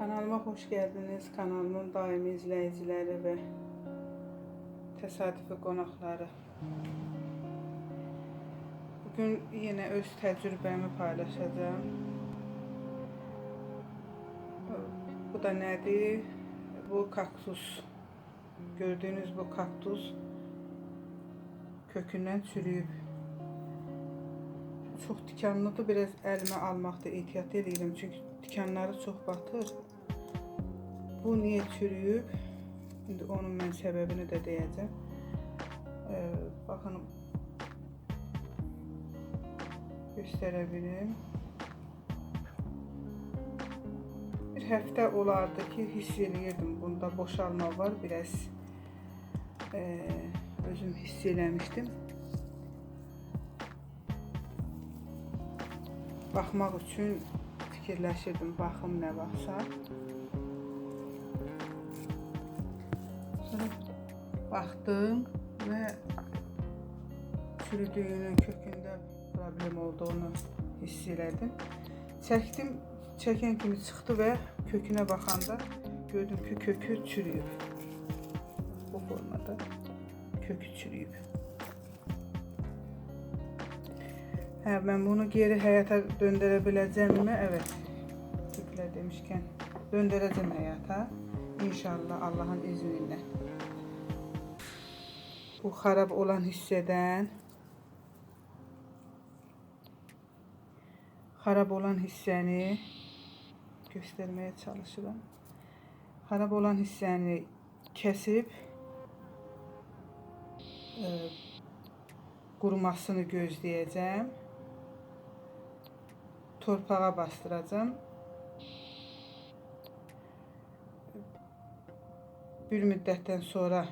Kanalıma hoş geldiniz. Kanalımın daimi izleyicileri ve tesadüfi qonaqları. Bugün yine öz tecrübemi paylaşacağım. Bu da nedir? Bu kaktus. Gördüğünüz bu kaktus kökünden çürüyüb. Çox tikanlıdır. Biraz əlimə almaqda ehtiyat edirəm çünki tikanları çox batır. Bu niyə çürüyüb? İndi onun mən səbəbini də deyəcəm. Ee, baxın göstərə bilim. Bir həftə olardı ki, hiss eləyirdim. Bunda boşalma var, biraz e, özüm hiss eləmişdim. Baxmaq üçün fikirləşirdim, baxım nə vaxtsa. Sonra baxdım və çürüdüyünün kökündə problem olduğunu hiss elədim. Çəkdim, çəkən kimi çıxdı və kökünə baxanda gördüm ki, kökü çürüyüb. Bu formada kökü çürüyüb. Hə, mən bunu geri həyata döndərə biləcəmmi? Evet. Tüklər demişkən döndərəcəm həyata. İnşallah Allahın izni ilə. Bu xarab olan hissədən xarab olan hissəni göstərməyə çalışıram. Xarab olan hissəni kəsib e, qurumasını gözləyəcəm. Torpağa bastıracağım. Bir müddətdən sonra,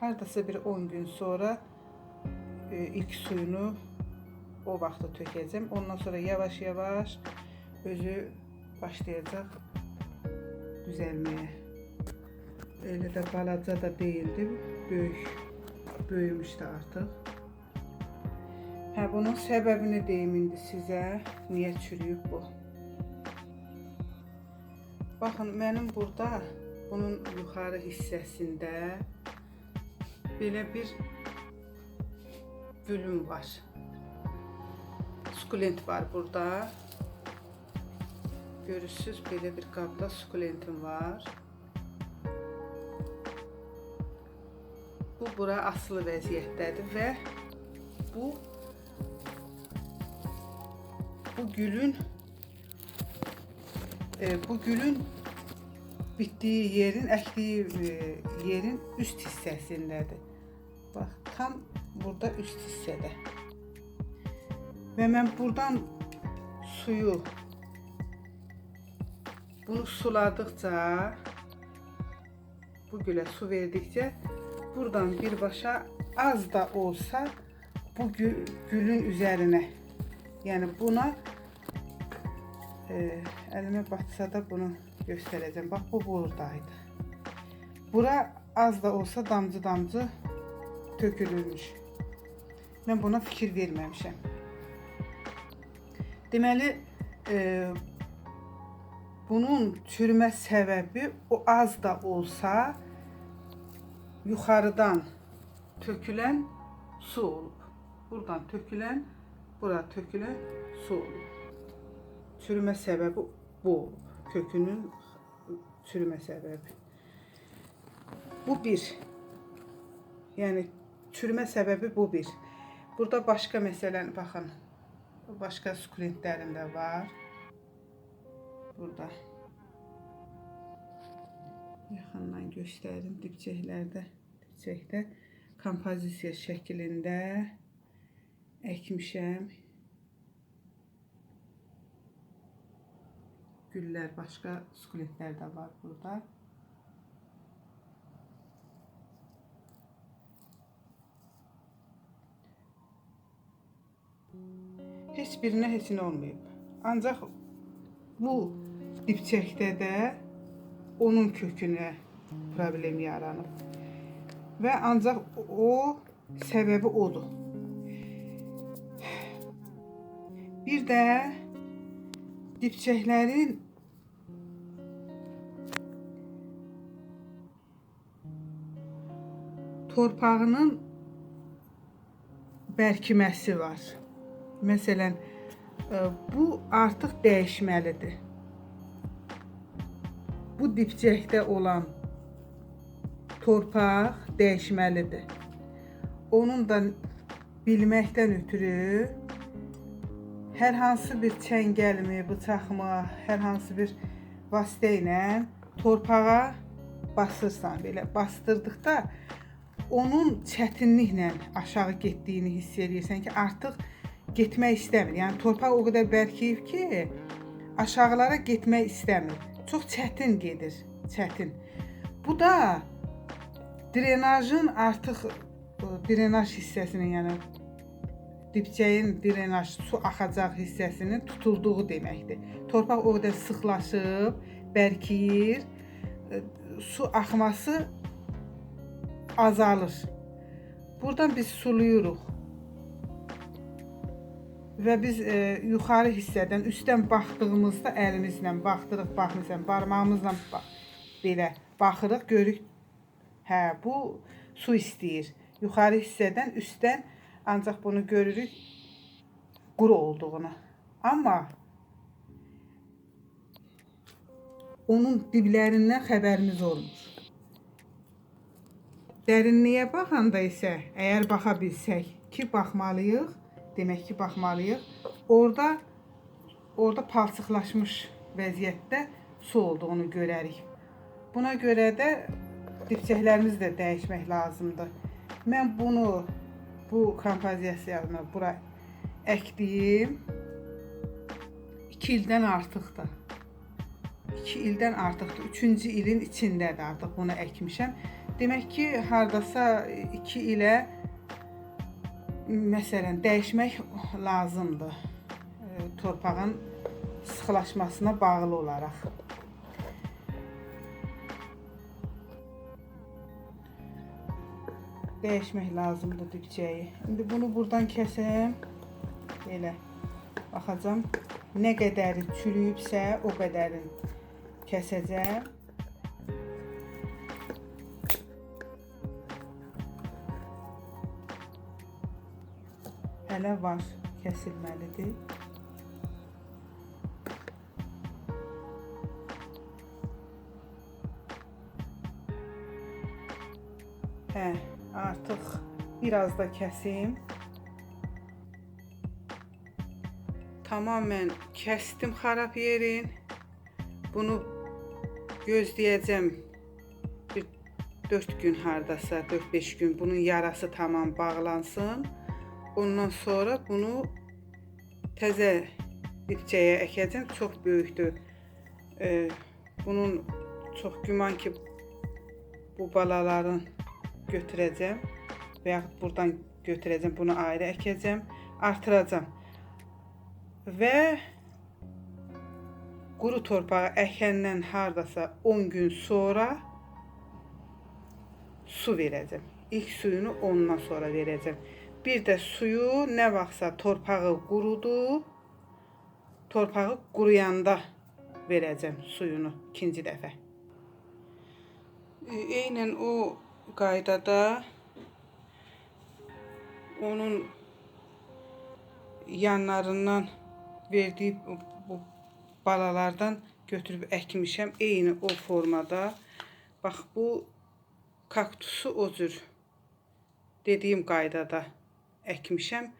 hardasa bir 10 gün sonra e, ilk suyunu o vaxtda tökəcəm. Ondan sonra yavaş-yavaş özü başlayacaq düzəlməyə. Elə də balaca da deyildi, böyük böyümüşdü artıq. Hə, bunun səbəbini deyim indi sizə. Niyə çürüyüb bu? Baxın, mənim burada bunun yuxarı hissəsində belə bir gülüm var. Sukulent var burada. Görürsüz belə bir qabda sukulentim var. Bu bura asılı vəziyyətdədir və bu gülün e, bu gülün bittiği yerin, ektiği e, yerin üst hissəsindedir. Bak tam burada üst hissədə. Və mən buradan suyu bunu suladıkça bu gülə su verdikçe buradan birbaşa az da olsa bu gül, gülün üzerine yani buna e, elime batsa da bunu göstereceğim. Bak bu buradaydı. Bura az da olsa damcı damcı tökülürmüş. Ben buna fikir verməmişəm. Deməli, e, bunun çürümə səbəbi o az da olsa yuxarıdan tökülən su olub. Buradan tökülən, bura tökülən su olub. Çürümə səbəbi bu. Kökünün çürümə səbəbi. Bu bir. Yəni çürümə səbəbi bu bir. Burada başqa məsələn baxın. Başqa sukulentlərim də var. Burada. Yaxından göstərim dibçəklərdə, dibçəkdə kompozisiya şəklində əkmişəm. Güllər, başqa sukulentlər də var burada. Heç nə olmayıb. Ancaq bu dibçəkdə də onun kökünə problem yaranıb. Və ancaq o səbəbi odur. Bir də dibçəklərin torpağının bərkiməsi var. Məsələn, e, bu artıq dəyişməlidir. Bu dipçəkdə olan torpaq dəyişməlidir. Onun da bilməkdən ötürü hər hansı bir çəngəlmi, bıçaqmı, hər hansı bir vasitə ilə torpağa basırsan belə bastırdıqda onun çətinliklə aşağı getdiyini hiss edirsən ki, artıq getmək istəmir. Yəni torpaq o qədər bərkiyib ki, aşağılara getmək istəmir. Çox çətin gedir, çətin. Bu da drenajın artıq drenaj hissəsinin, yəni dipçəyin drenaj su axacaq hissəsinin tutulduğu deməkdir. Torpaq o qədər sıxlaşıb, bərkiyir, su axması azalır. Buradan biz suluyuruq. Və biz e, yuxarı hissədən üstdən baxdığımızda əlimizlə baxdırıq, baxmısan, barmağımızla bax, belə baxırıq, görürük. Hə, bu su istəyir. Yuxarı hissədən üstdən ancaq bunu görürük quru olduğunu. Amma onun diblərindən xəbərimiz olmur. Dərinliyə baxanda isə əgər baxa bilsək ki, baxmalıyıq, demək ki, baxmalıyıq. Orada orada palçıqlaşmış vəziyyətdə su olduğunu görərik. Buna görə də dipçəklərimizi də dəyişmək lazımdır. Mən bunu bu kompozisiyanı bura əkdiyim 2 ildən artıqdır. 2 ildən artıqdır. 3-cü ilin içindədir artıq bunu əkmişəm. Demək ki, hardasa 2 ilə məsələn dəyişmək lazımdır. E, torpağın sıxılaşmasına bağlı olaraq. Dəyişmək lazımdır dipçəyi. İndi bunu buradan kəsəm. Belə baxacağam. Nə qədəri çürüyübsə, o qədərin kəsəcəm. Hələ var, kəsilməlidir. Hə, artıq biraz da kəsim. Tamamen kəsdim xarab yerin. Bunu gözləyəcəm bir 4 gün hardasa, 4-5 gün bunun yarası tamam bağlansın. Ondan sonra bunu təzə dipçəyə əkəcəm. Çox böyükdür. Ee, bunun çox güman ki bu balaların götürəcəm və yaxud buradan götürəcəm, bunu ayrı əkəcəm, artıracam. Və quru torpağı əkəndən hardasa 10 gün sonra su verəcəm. İlk suyunu ondan sonra verəcəm. Bir də suyu nə vaxtsa torpağı qurudub, torpağı quruyanda verəcəm suyunu ikinci dəfə. E, Eynən o qaydada onun yanlarından verdiyi bu balalardan götürüb əkmişəm. Eyni o formada. Bax bu kaktusu o cür dediyim qaydada əkmişəm.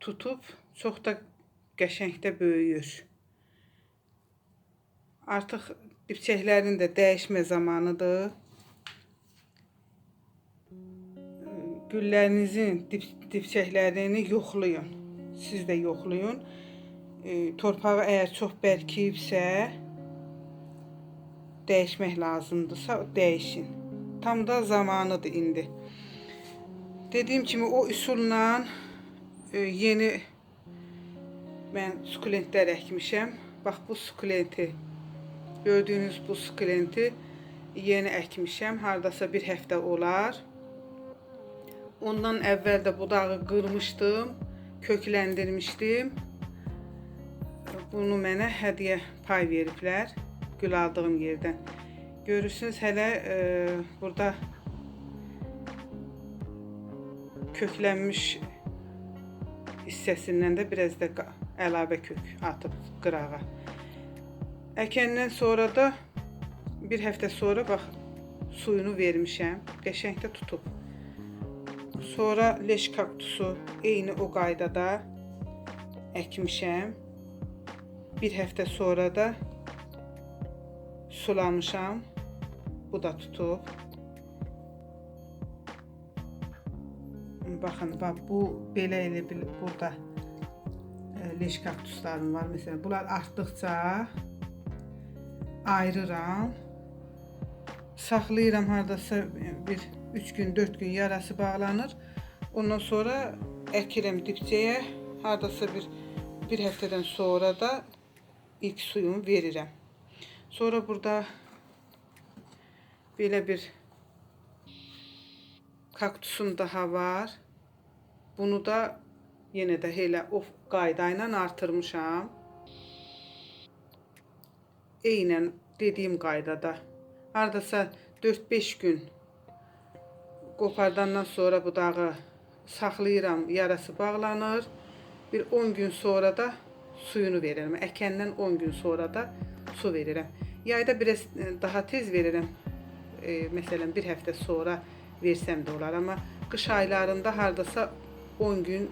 Tutub çox da qəşəngdə böyüyür. Artıq dipçəklərin də dəyişmə zamanıdır. Güllərinizin dip, dipçəklərini yoxlayın. Siz də yoxlayın. E, torpağı əgər çox bərkiyibsə, dəyişmək lazımdırsa dəyişin. Tam da zamanıdır indi. Dediyim kimi o üsulla e, yeni mən sukulentlər əkmişəm. Bax bu sukulenti gördüyünüz bu sukulenti yeni əkmişəm. Hardasa bir həftə olar. Ondan əvvəl də budağı qırmışdım, kökləndirmişdim. Bunu mənə hədiyyə pay veriblər gül aldığım yerdən. Görürsünüz hələ e, burada köklənmiş hissəsindən də biraz da əlavə kök atıb qırağa. Əkəndən sonra da bir həftə sonra bax suyunu vermişəm. Qəşəng də tutub. Sonra leş kaktusu eyni o qaydada əkmişəm. Bir həftə sonra da sulamışam. Bu da tutub. Baxın, bax bu belə elə bil burada e, leş kaktuslarım var. Məsələn, bunlar artdıqca ayırıram. Saxlayıram hardasa bir 3 gün, 4 gün yarası bağlanır. Ondan sonra əkirəm dibçəyə. Hardasa bir bir həftədən sonra da ilk suyumu verirəm. Sonra burada belə bir kaktusum daha var. Bunu da yenə də elə o qayda ilə artırmışam. Eynən dediyim qaydada. Hardasa 4-5 gün qopardandan sonra budağı saxlayıram, yarası bağlanır. Bir 10 gün sonra da suyunu verirəm. Əkəndən 10 gün sonra da su verirəm. Yayda biraz e, daha tez verirəm. E, məsələn, bir həftə sonra versəm də olar, amma qış aylarında hardasa 10 gün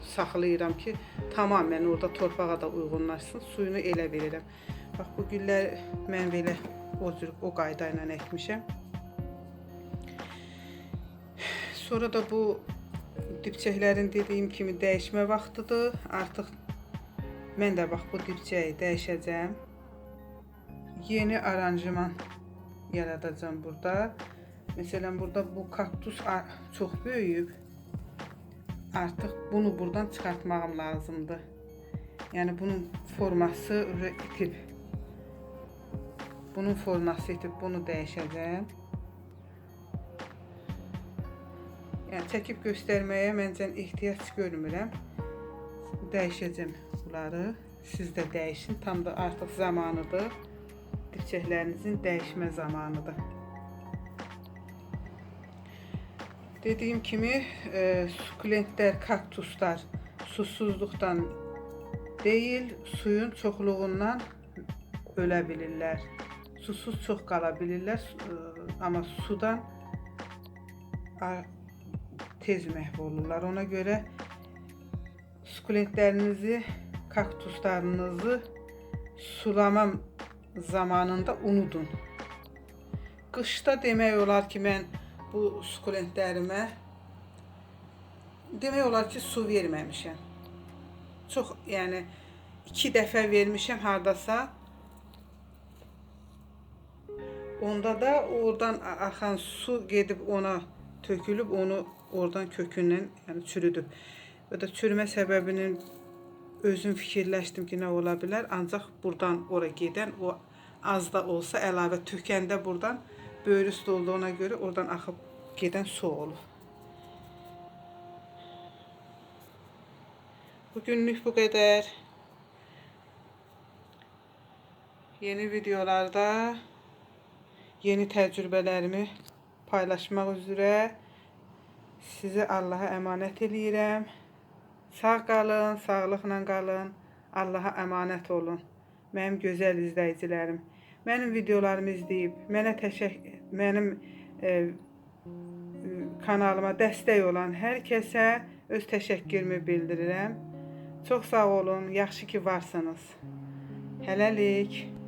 saxlayıram ki, tamamilə orada torpağa da uyğunlaşsın. Suyunu elə verirəm. Bax bu güllər mən belə o cür o qayda ilə əkmişəm. Sonra da bu dibçəklərin dediyim kimi dəyişmə vaxtıdır. Artıq mən də bax bu dibçəyi dəyişəcəm. Yeni aranjman yaradacağam burada. Məsələn, burada bu kaktus çox böyüyüb. Artıq bunu buradan çıxartmağım lazımdır. Yəni bunun forması öyle itib. Bunun forması itib, bunu dəyişəcəm. Yəni çəkib göstərməyə məncə ehtiyac görmürəm. Dəyişəcəm bunları. Siz də dəyişin. Tam da artıq zamanıdır. Dibçəklərinizin dəyişmə zamanıdır. Dediyim kimi e, sukulentlər, kaktuslar susuzluqdan deyil, suyun çoxluğundan ölə bilirlər. Susuz çox qala bilirlər, e, amma sudan tez məhv olurlar. Ona görə sukulentlərinizi, kaktuslarınızı sulama zamanında unudun. Qışda demək olar ki, mən bu sukulentlərimə demək olar ki, su verməmişəm. Çox, yəni 2 dəfə vermişəm hardasa. Onda da oradan axan su gedib ona tökülüb onu oradan kökündən yəni çürüdüb. Və də çürümə səbəbinin özüm fikirləşdim ki, nə ola bilər? Ancaq burdan ora gedən o az da olsa əlavə tökəndə burdan böyrü üstü olduğuna görə oradan axıb gedən su olur. Bugünlük bu qədər. Yeni videolarda yeni təcrübələrimi paylaşmaq üzrə sizi Allaha əmanət eləyirəm. Sağ qalın, sağlıqla qalın. Allaha əmanət olun. Mənim gözəl izləyicilərim. Mənim videolarımı izləyib, mənə təşəkkür, mənim e, kanalıma dəstək olan hər kəsə öz təşəkkürümü bildirirəm. Çox sağ olun, yaxşı ki varsınız. Hələlik.